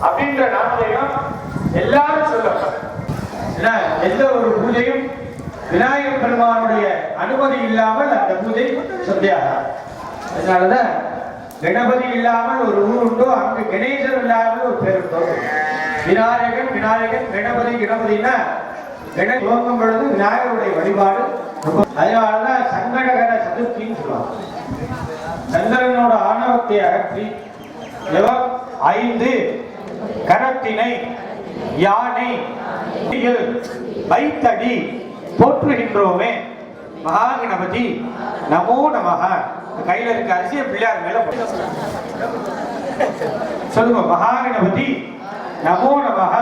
அப்படின்ற நாமதையும் எல்லாரும் சொல்லப்படும். எந்த ஒரு பூஜையும் விநாயகர் பெருமானுடைய அனுமதி இல்லாமல் அந்த பூஜை சொத்தையாகாது அதனாலதான் கணபதி இல்லாமல் ஒரு ஊர் உண்டோ அங்கு கணேசர் இல்லாமல் ஒரு பேர் உண்டோ விநாயகன் விநாயகன் கணபதி கணபதினா கண துவங்கும் பொழுது விநாயகருடைய வழிபாடு அதனாலதான் சங்கடகர சதுர்த்தின்னு சொல்லுவாங்க. சந்திரனோட ஆணவத்தை அகற்றி ஐந்து கரத்தினை யானை வைத்தடி போற்றுகின்றோமே. மகாகணபதி நமோ நமக. கையில இருக்க அரிசிய பிள்ளையார் மேல சொல்லுங்க மகாகணபதி நமோ நமக.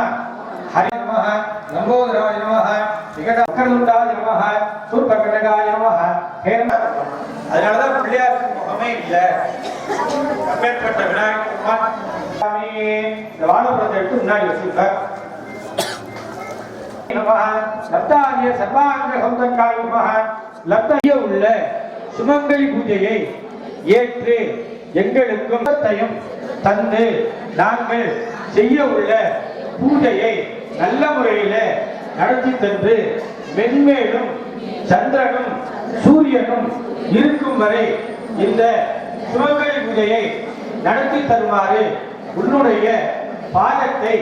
ஹரி நமக நம்போதராய நமக விகடகருண்டாய நமக சூர்பகடகாய நமக. அதனாலதான் பிள்ளையாருக்கு முகமே இல்லை. அப்பேற்பட்ட விநாயகர் இந்த வாழைப்பழத்தை எடுத்து முன்னாடி வச்சுருக்கார் நமஹ சர்வாங்க சௌதங்காய லப்திய உள்ள சுமங்கலி பூஜையை ஏற்று எங்களுக்கும் த்தையும் தந்து நாங்கள் செய்ய உள்ள பூஜையை நல்ல முறையில் நடத்தி தந்து மென்மேலும் சந்திரனும் சூரியனும் இருக்கும் வரை இந்த சுமங்கலி பூஜையை நடத்தி தருமாறு உன்னுடைய பாதத்தை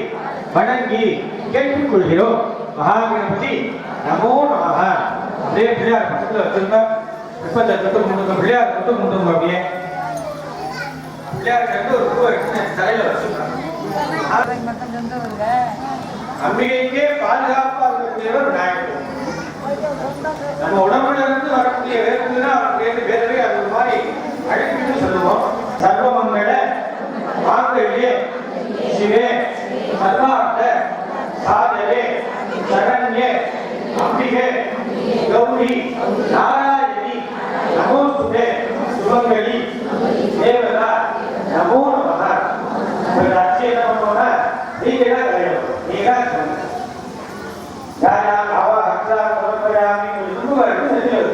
வணங்கி கேட்டுக்கொள்கிறோம். மகாகணபதி நமோ நமக. அப்படியே பிள்ளையார் பக்கத்துல வச்சிருந்தா முப்பத்தி தொட்டு முன்னூறு பிள்ளையார் தொட்டு முன்னூறு அப்படியே. பிள்ளையார் கண்டு ஒரு பூ எடுத்து தலையில வச்சிருக்காங்க. அம்பிகைக்கே பாதுகாப்பா இருக்கக்கூடியவர் விநாயகர் है अम्बी है गौरी नारायणी नमो सुने सुमंगली देवता नमो नमः प्रदाच्य नमो नमः दीवेना गयो मेगा नमः दादा भाव हक्ता परंपरामी मुझको वर्ग सत्य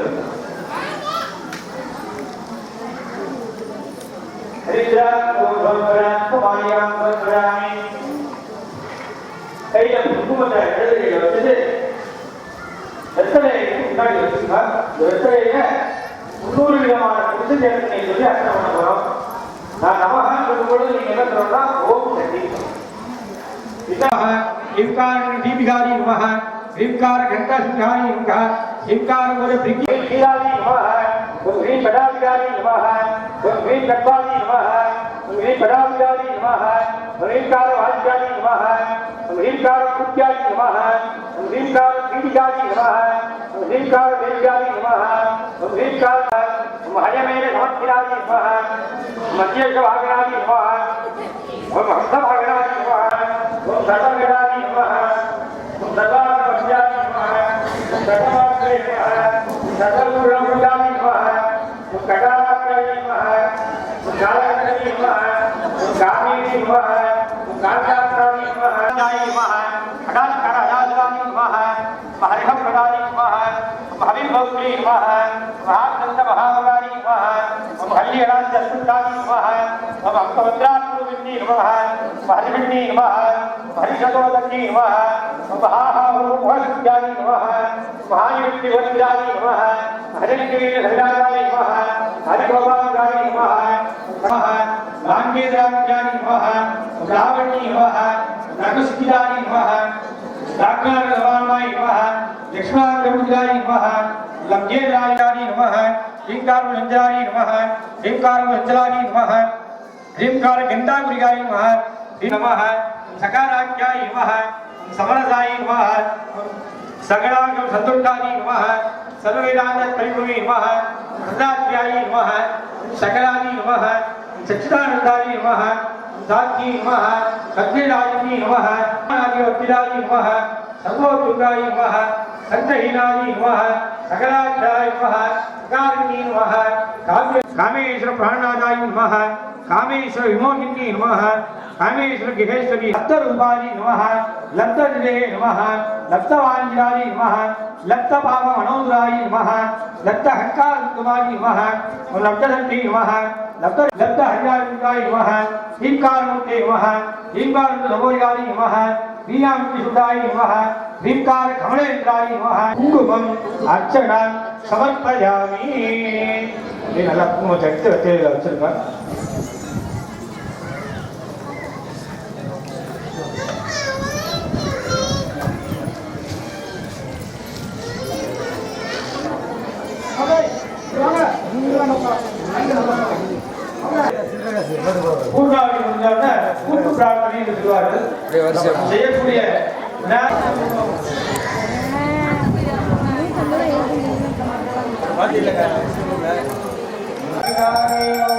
हरिद्रा को परंपरा கையில குங்குமத்தை எழுதுகையில வச்சுட்டு வெத்தலையை முன்னாடி வச்சுங்க இந்த வெத்தலையில முன்னூறு விதமான புரிந்து சேர்த்து நீங்க சொல்லி அர்த்தம் பண்ண போறோம் நான் நமகான் சொல்லும்போது நீங்க என்ன சொல்லணும்னா ஓம் சக்தி இதாக श्री कदाचारी नमः ह्रींकार वाचारी नमः ह्रींकार कुत्यारी नमः ह्रींकार पीडितारी नमः ह्रींकार देव्यारी नमः ह्रींकार हयमेन समर्थिनारी नमः मध्येश भागनारी नमः ओम हंस भागनारी नमः ओम सर्वगणारी नमः ओम सर्वात्मज्ञानी नमः सर्वमात्रे नमः सर्वगुरुराम वासुदेवाय नमः उगादात्राय नमः नाय नमः खडाकराजाय नमः महर्षभ प्रदाय नमः भविम भौत्री नमः महानंद महावगाय नमः ओम हल्लिराज सुताय नमः ओम भक्तवत्रात्मविन्नी नमः महर्षिन्नी नमः हरिषदोदकी नमः महाहारोपस्याय नमः महायुक्तिवत्याय नमः हरिगिरिहृदाय नमः हरिभवाय नमः नमः लांगीराय ओम लावण्य नमः नगुस्थिरानि नमः दाग्नारवाणाय नमः लक्ष्मणाग्रमुद्राय नमः लङ्गेन्द्राय नमः ह्रीङ्कारमञ्जलाय नमः ह्रीङ्कारमञ्जलाय नमः ह्रीङ्कार गन्धाकुरिकाय नमः ह्रीं नमः सकाराख्याय नमः समरसाय नमः సాక్షి నమ సద్విడాయి నమ నాగివర్తిడాయి నమ సర్వోద్యుగాయి నమ సంతహీనాయి నమ సకలాక్షరాయ నమ சகாரிணி நமஹ. காமிய காமேஸ்வர பிராணாதாய நமஹ. காமேஸ்வர விமோகினி நமஹ. காமேஸ்வர கிரேஸ்வரி லப்த ரூபாரி நமஹ. லப்த நிதே நமஹ. லப்த வாஞ்சிராரி நமஹ. லப்த பாவ மனோதுராரி நமஹ. லப்த ஹக்கார குமாரி நமஹ. லப்த சக்தி நமஹ. லப்த லப்த ஹரியாரிகாரி நமஹ. ஹீங்காரமூர்த்தி நமஹ. ஹீங்காரந்த நமோயாரி நமஹ. வீயாமுத்தி சுதாரி நமஹ. ீம்கார கமலேந்திராய நமஹ. குங்குமம் அர்ச்சனா சமர்ப்பயாமி. இது நல்லா குங்குமத்தை எடுத்து வச்சு வச்சிருங்க. பூர்ணாவளி முடிஞ்சவன கூட்டு பிரார்த்தனை செய்யக்கூடிய Thank you.